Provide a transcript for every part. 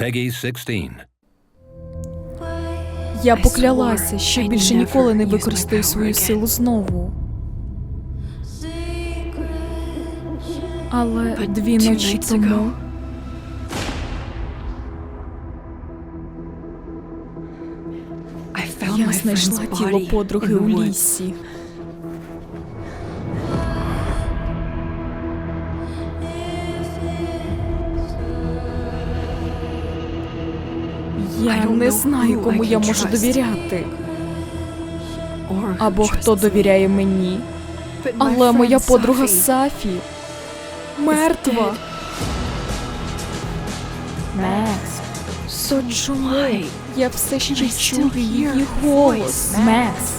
Peggy 16. Я поклялася, що більше ніколи не використаю свою силу знову. Але дві ночі тому я знайшла тіло подруги у лісі. Я не знаю, кому я можу довіряти, або хто довіряє мені. Але моя подруга Сафі мертва. Мекс, чому я все ще чую її голос? Мекс.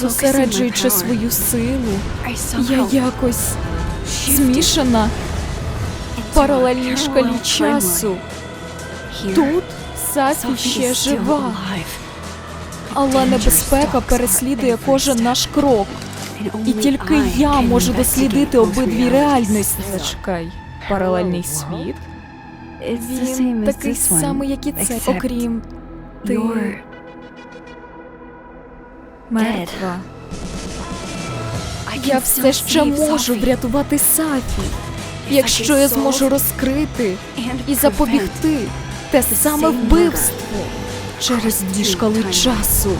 Зосереджуючи свою силу, я якось змішана паралельній шкалі часу. Тут Сафі ще жива, але небезпека переслідує кожен наш крок. І тільки я можу дослідити обидві реальності. Зачекай, паралельний світ. Він такий самий, як і це, окрім ти мертва. Я все ще можу врятувати Сафі, якщо я зможу розкрити і запобігти те саме вбивство через дві шкали часу.